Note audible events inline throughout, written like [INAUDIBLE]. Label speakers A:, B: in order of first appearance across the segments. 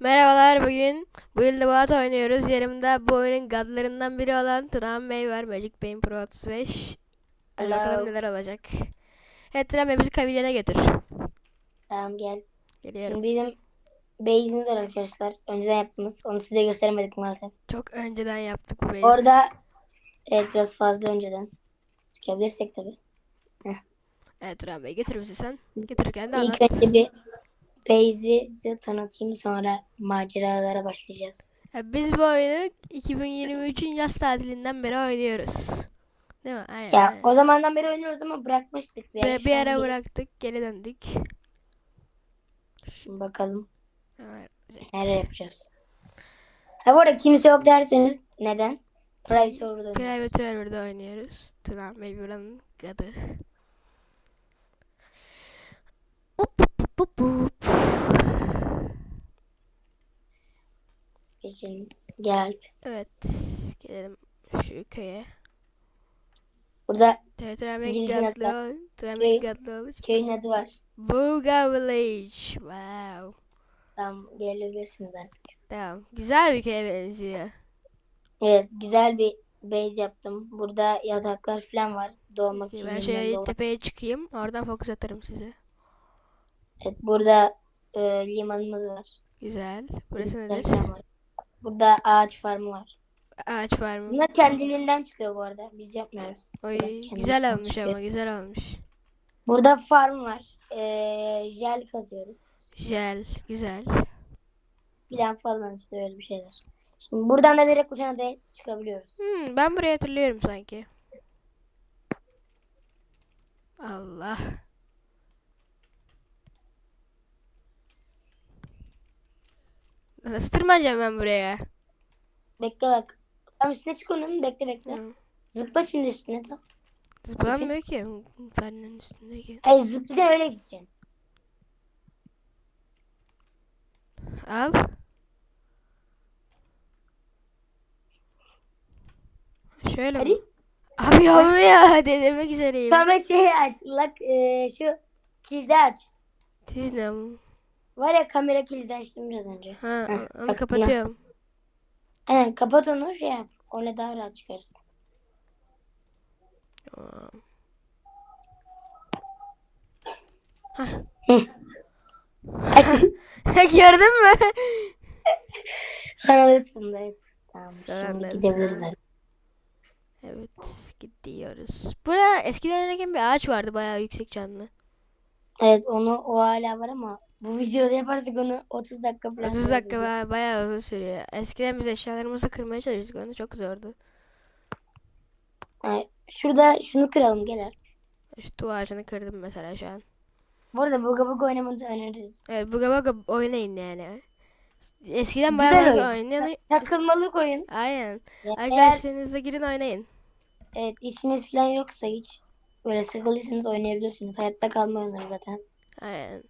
A: Merhabalar bugün bu yılda Boğat oynuyoruz. Yanımda bu oyunun gadlarından biri olan Tram Bey var. Magic Paint Pro 35. Hadi
B: Hello.
A: bakalım neler olacak. Evet Tram Bey bizi kabilene götür.
B: Tamam gel.
A: Geliyorum.
B: Şimdi bizim base'imiz var arkadaşlar. Önceden yaptığımız. Onu size gösteremedik maalesef.
A: Çok önceden yaptık bu base'i.
B: Orada evet biraz fazla önceden. Çıkabilirsek tabii.
A: Evet Tram Bey götür bizi sen. Götürürken de
B: İlk
A: anlat.
B: önce bir size tanıtayım sonra maceralara başlayacağız.
A: Ya biz bu oyunu 2023'ün yaz tatilinden beri oynuyoruz. Değil mi? Aynen.
B: Ya o zamandan beri oynuyoruz ama bırakmıştık. Bir, ara.
A: Bir, bir ara bıraktık. Geri döndük.
B: Şimdi bakalım
A: Evet.
B: neler yapacağız. Ha bu arada kimse yok derseniz neden? Private server'da oynuyoruz.
A: Private server'da oynuyoruz. Tram Bey buranın gadı. Up, up, up, up.
B: Geçelim. Gel.
A: Evet. Gelelim şu köye.
B: Burada
A: Evet, Tram
B: İngilizce
A: Bey
B: yazılar.
A: gadlı. Tram
B: Köy-
A: Bey gadlı olur.
B: köyün adı var.
A: Buga Village. Wow.
B: Tamam gelebilirsiniz artık.
A: Tamam. Güzel bir köye benziyor.
B: Evet güzel bir base yaptım. Burada yataklar falan var. Doğmak için.
A: Ben şöyle
B: doğmak.
A: tepeye çıkayım. Oradan fokus atarım size.
B: Evet burada e, limanımız var.
A: Güzel. Burası nedir?
B: var. Burada ağaç farmı var.
A: Ağaç var mı?
B: Bunlar kendiliğinden çıkıyor bu arada. Biz yapmıyoruz.
A: Oy, güzel olmuş
B: çıkıyor.
A: ama güzel olmuş.
B: Burada farm var. E, jel kazıyoruz.
A: Güzel, güzel.
B: Bilen falan işte öyle bir şeyler. Şimdi buradan da direkt uçana da çıkabiliyoruz.
A: Hmm, ben burayı hatırlıyorum sanki. Allah. Nasıl tırmanacağım ben buraya?
B: Bekle bak. Tam üstüne çık onun. Bekle bekle.
A: Hı.
B: Zıpla şimdi üstüne tam.
A: Zıplanmıyor ki. Fernin üstündeki.
B: Hayır zıplayacaksın öyle gideceksin.
A: Al. Şöyle?
B: Hadi.
A: Abi olmuyor. [LAUGHS] Denemek üzereyim.
B: Tamam şey aç. Lak, e, şu kilidi aç.
A: Siz ne? bu?
B: Var ya kamera kilidi açtım biraz önce.
A: Ha,
B: Heh,
A: onu
B: bak,
A: kapatıyorum.
B: Aynen kapat onu şey yap. Öyle daha rahat çıkarsın. Hı.
A: Gördün mü?
B: Sanalısın da evet. Tamam
A: Sana
B: şimdi gidebiliriz artık.
A: Evet, gidiyoruz. Burada eskiden bir ağaç vardı bayağı yüksek canlı.
B: Evet onu o hala var ama bu videoda yaparsak onu 30 dakika falan
A: 30 dakika
B: sürebilir.
A: bayağı, bayağı uzun sürüyor. Eskiden biz eşyalarımızı kırmaya çalıştık onu çok zordu.
B: Yani şurada şunu kıralım gel.
A: Şu tuğ ağacını kırdım mesela şu an.
B: Bu arada buga buga oynamanızı öneririz.
A: Evet buga buga oynayın yani. Eskiden
B: Güzel
A: bayağı fazla
B: oyun.
A: oynuyordu.
B: Takılmalık oyun.
A: Aynen.
B: Eğer
A: Arkadaşlarınızla girin oynayın.
B: evet, işiniz falan yoksa hiç böyle sıkıldıysanız oynayabilirsiniz. Hayatta kalma oyunları zaten.
A: Aynen.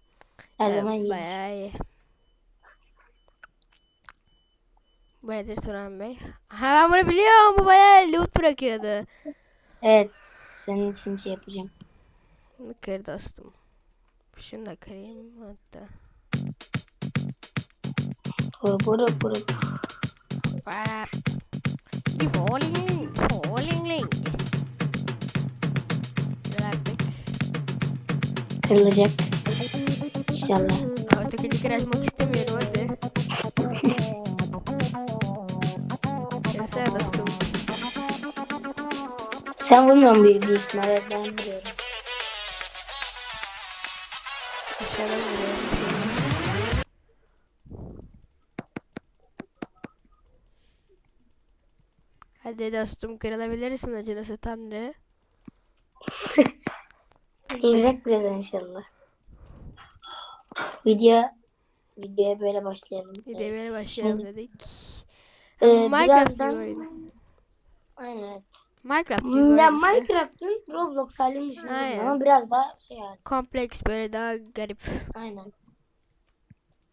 B: Her
A: Evet,
B: zaman iyi.
A: bayağı iyi. Bu nedir Turan Bey? Ha ben bunu biliyorum. Bu bayağı loot bırakıyordu.
B: Evet. Senin için şey yapacağım.
A: Bunu kır dostum. Şunu da kırayım hatta.
B: Buru buru.
A: Falling link. Falling link.
B: Kırılacak. İnşallah.
A: Autokili açmak istemiyorum hadi. Kırsana dostum.
B: Sen vurmuyorsun büyük, büyük ihtimalle. Ben vuruyorum.
A: Aşağıdan vuruyorum. Hadi dostum kırılabilirsin acınası tanrı. [LAUGHS]
B: Kırılacak birazdan inşallah. Video videoya böyle başlayalım.
A: Videoya böyle başlayalım
B: Şimdi-
A: dedik.
B: Ee,
A: Minecraft
B: birazdan-
A: oyun.
B: Aynen evet.
A: Minecraft gibi
B: Ya
A: işte.
B: Minecraft'ın Roblox halini düşünüyorum ama biraz daha şey yani.
A: Kompleks böyle daha garip.
B: Aynen.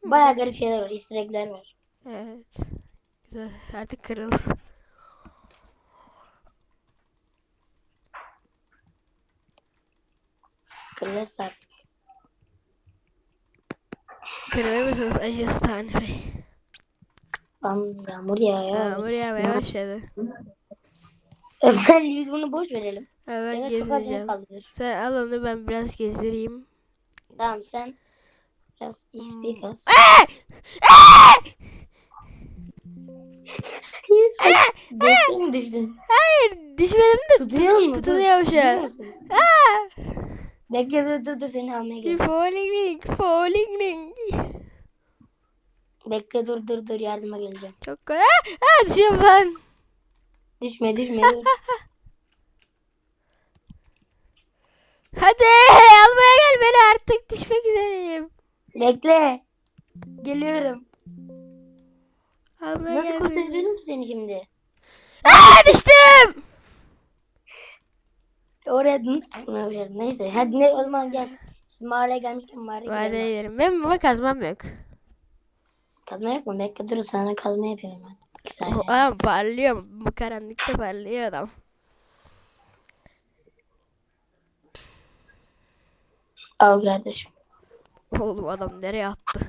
B: Bayağı garip şeyler var. Easter egg'ler var.
A: Evet. Güzel. Artık kırıl.
B: Kırılırsa artık.
A: Kırılır mısınız acısı tanrı bey?
B: Yağmur yağıyor.
A: Yağmur yağmaya başladı.
B: Ben biz bunu boş verelim.
A: Hemen
B: Ya da çok az yer.
A: Sen al onu ben biraz gezdireyim.
B: Tamam sen biraz ispik az. Düştün mü düştün?
A: Hayır düşmedim de
B: Tutuyor mu?
A: tutunuyor şu an.
B: musun?
A: Aa!
B: Bekle dur dur dur seni almaya geliyorum.
A: falling ring, falling ring.
B: Bekle dur dur dur yardıma geleceğim.
A: Çok kolay. Aa, düşüyorum lan.
B: Düşme düşme dur.
A: Hadi almaya gel beni artık düşmek üzereyim.
B: Bekle. Geliyorum.
A: Almaya
B: Nasıl
A: gel beni.
B: kurtarabilirim seni şimdi?
A: Aa düştüm.
B: Oraya kurtarabilirim? Neyse hadi ne o zaman gel. Şimdi mağaraya gelmişken mağaraya gidelim.
A: yerim. Benim ama kazmam yok.
B: Kazma yok mu? Bekle dur sana kazma yapıyorum ben. Bir saniye.
A: Aa, parlıyor. Bu karanlıkta parlıyor adam.
B: Al kardeşim.
A: Oğlum adam nereye attı?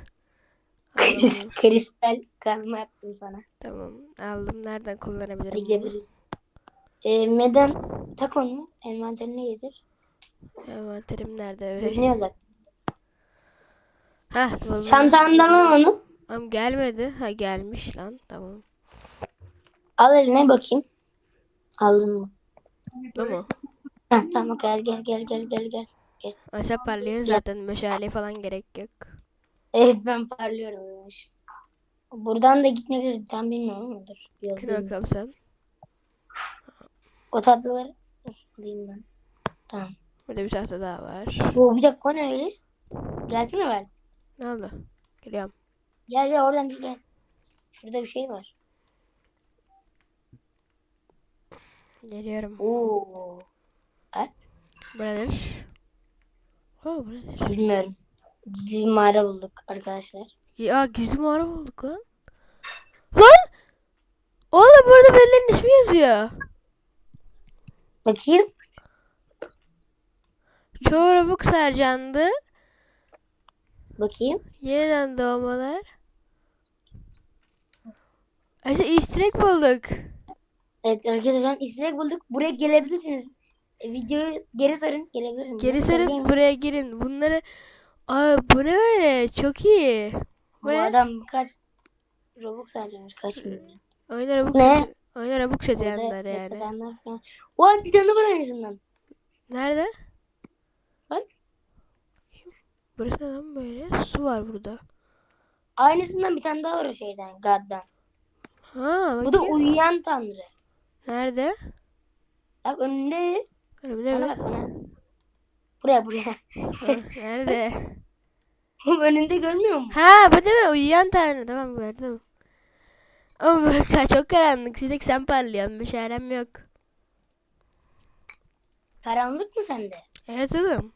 A: [LAUGHS]
B: Kristal kazma yaptım sana.
A: tamam aldım. Nereden
B: Hadi
A: kullanabilirim? bunu?
B: gidebiliriz. Ee, meden tak onu. Envanterine getir.
A: Envanterim nerede?
B: Görünüyor zaten.
A: Hah buldum.
B: Çantandan al onu.
A: Tamam gelmedi. Ha gelmiş lan. Tamam.
B: Al eline bakayım. Aldın mı?
A: Bu mu?
B: Heh, tamam gel gel gel gel gel gel.
A: Aşağı parlıyor zaten. Meşale falan gerek yok.
B: Evet ben parlıyorum. Buradan da gitmeyebiliriz. Tam bilmiyorum dur. Yol
A: Kır
B: bilmiyorum.
A: bakalım sen.
B: O tatlıları alayım ben. Tamam.
A: Burada bir tahta daha var.
B: Bu bir dakika o ne öyle? Gelsene ver.
A: Ne oldu? Geliyorum.
B: Gel gel oradan değil gel. Şurada bir şey var.
A: Geliyorum.
B: Oo.
A: Bu nedir? Oh bu nedir?
B: Bilmiyorum. Gizli mağara bulduk arkadaşlar.
A: Ya gizli mağara bulduk lan. Lan! Oğlum burada birilerinin ismi yazıyor.
B: Bakayım.
A: Çoğu Robux harcandı.
B: Bakayım.
A: Yeniden doğmalar. İşte easter egg bulduk.
B: Evet arkadaşlar istek bulduk. Buraya gelebilirsiniz. E, videoyu geri sarın. Gelebilirsiniz.
A: Geri sarıp buraya girin. Bunları... Aa bu ne böyle? Çok iyi. Bu
B: Bu adam kaç Robux harcamış kaç milyon.
A: Oyuna Robux,
B: Ne?
A: Robux
B: Burada
A: satıyanlar yani.
B: bekleyenler falan. O bir tane var aynısından.
A: Nerede?
B: Bak.
A: Burası ne lan böyle? Su var burada.
B: Aynısından bir tane daha var o şeyden. God'dan.
A: Ha
B: Bu da
A: bakayım.
B: uyuyan tanrı.
A: Nerede?
B: Bak önünde.
A: Önümde mi?
B: bak bana. Buraya buraya.
A: Nerede? [LAUGHS]
B: önünde görmüyor musun?
A: Ha bu değil mi? Uyuyan tanrı. Tamam gördüm. Ama bak çok karanlık. Bir tek sen parlıyorsun. Şeylem yok.
B: Karanlık mı sende?
A: Evet oğlum.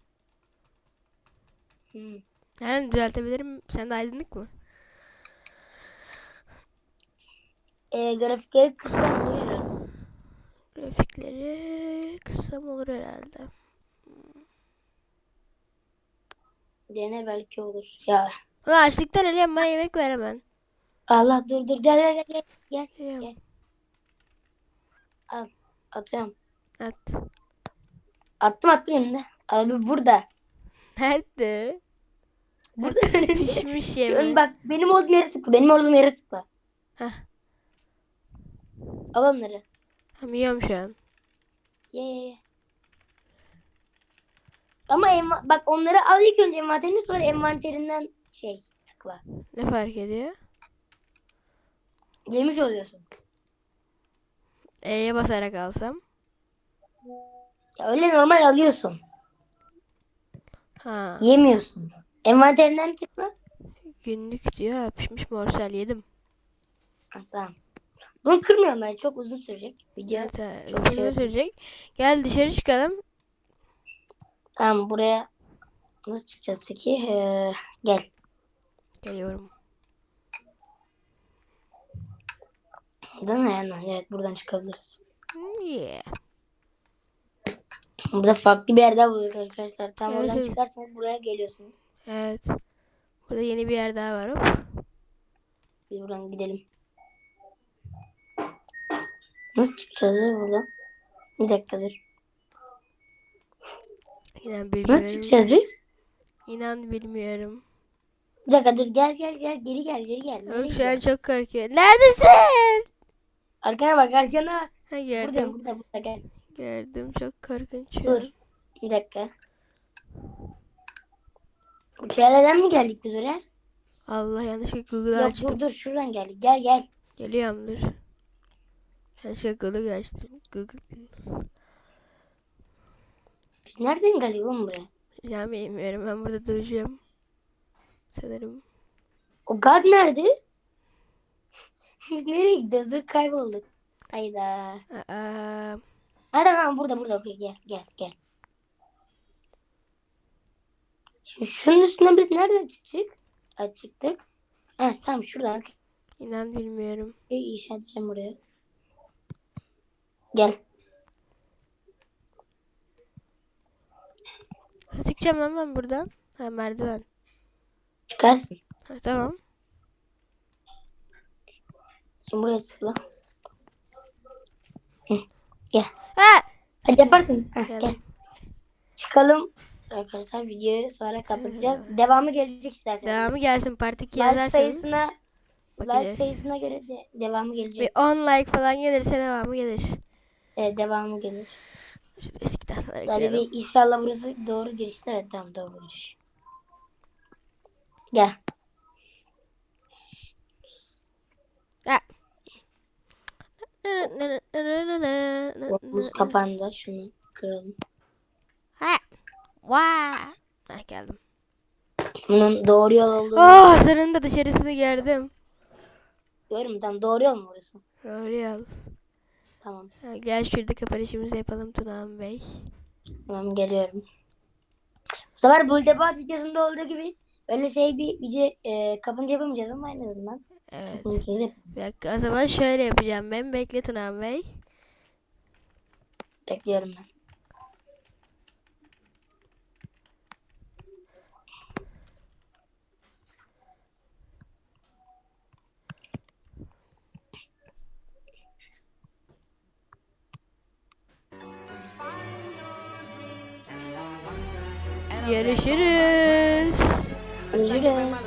B: Hmm.
A: Yani düzeltebilirim. Sen de aydınlık mı?
B: E, grafikleri kısa olur herhalde.
A: Grafikleri kısa olur herhalde.
B: Dene belki olur. Ya
A: Ulan açlıktan ölüyorum. Bana yemek ver hemen.
B: Allah dur dur gel gel gel gel. Gel. Gel. Al. Atıyorum.
A: At.
B: Attım attım önüne. Abi burada.
A: Nerede?
B: Burada [LAUGHS]
A: Pişmiş
B: Şu ön bak benim olduğum yere tıkla. Benim olduğum yere tıkla.
A: Heh.
B: Al onları.
A: Tamam yiyorum şu an.
B: Ye ye ye. Ama bak onları al ilk önce envanterini sonra envanterinden şey tıkla.
A: Ne fark ediyor?
B: Yemiş oluyorsun.
A: E'ye basarak alsam.
B: Ya öyle normal alıyorsun.
A: Ha.
B: Yemiyorsun. Envanterinden tıkla.
A: Günlük diyor. Pişmiş morsel yedim.
B: Ha, tamam. Bunu kırmıyorum ben. Çok uzun sürecek. Video.
A: Evet,
B: Çok
A: uzun
B: şey-
A: sürecek. Gel dışarı çıkalım.
B: Tamam buraya nasıl çıkacağız peki? Ee, gel.
A: Geliyorum.
B: Buradan ayağından. Evet buradan çıkabiliriz.
A: Yeah.
B: Burada farklı bir yerde bulduk arkadaşlar. Tam
A: Evet,
B: oradan
A: evet.
B: çıkarsanız buraya geliyorsunuz.
A: Evet. Burada yeni bir yer daha var. Hop.
B: Biz buradan gidelim. Nasıl çıkacağız ya buradan? Bir dakika dur.
A: İnan
B: Nasıl
A: bilmiyorum.
B: çıkacağız biz?
A: İnan bilmiyorum.
B: Bir dakika dur gel gel gel geri gel geri gel.
A: Yok şu an çok korkuyorum. Neredesin?
B: Arkana bak arkana.
A: Ha
B: Burada
A: gördüm.
B: burada burada gel.
A: Gördüm çok korkunç.
B: Dur. Bir dakika. Uçağlardan mı geldik biz oraya?
A: Allah yanlışlıkla Google'ı açtım.
B: dur dur şuradan geldik. Gel gel.
A: Geliyorum dur. Yanlışlıkla Google'ı açtım. Google.
B: Biz nereden geldik oğlum buraya?
A: Ya bilmiyorum ben burada duracağım. Sanırım.
B: O God nerede? Biz nereye gidiyoruz? Dur kaybolduk. Hayda.
A: Aa,
B: Ha tamam burada burada okey gel gel gel. Şimdi şunun üstüne biz nereden çıktık? Ha, çıktık. Ha tamam şuradan
A: inan bilmiyorum.
B: İyi işaret edeceğim buraya. Gel.
A: Çıkacağım lan ben buradan? Ha merdiven.
B: Çıkarsın.
A: Ha, tamam.
B: Şimdi buraya tıkla. Hı, Gel.
A: Ha!
B: Hadi yaparsın. Heh,
A: Geldim.
B: gel. Çıkalım. Arkadaşlar videoyu sonra kapatacağız. Devamı gelecek isterseniz.
A: Devamı gelsin part 2
B: Like
A: yazarsanız.
B: sayısına like
A: bakacağız.
B: sayısına göre de devamı gelecek.
A: Bir 10 like falan gelirse devamı gelir.
B: Evet, devamı gelir.
A: Şöyle eski tahtalara girelim.
B: bir inşallah burası doğru girişler. Evet tamam doğru giriş. Gel. Yolumuz kapandı. Şunu kıralım.
A: Ha! Vaa! Ha geldim.
B: Bunun doğru yol olduğunu
A: Oh sonunda dışarısını gördüm.
B: görüyorum. Tamam doğru yol mu burası?
A: Doğru yol.
B: Tamam.
A: Ha, gel şurada kapanışımızı yapalım Tunağan Bey.
B: Tamam geliyorum. Bu sefer bu debat videosunda olduğu gibi öyle şey bir video e, kapınca yapamayacağız ama en azından
A: Evet. Bir dakika o zaman şöyle yapacağım ben. Bekle Tunağan Bey.
B: Bekliyorum ben.
A: Görüşürüz.
B: Görüşürüz.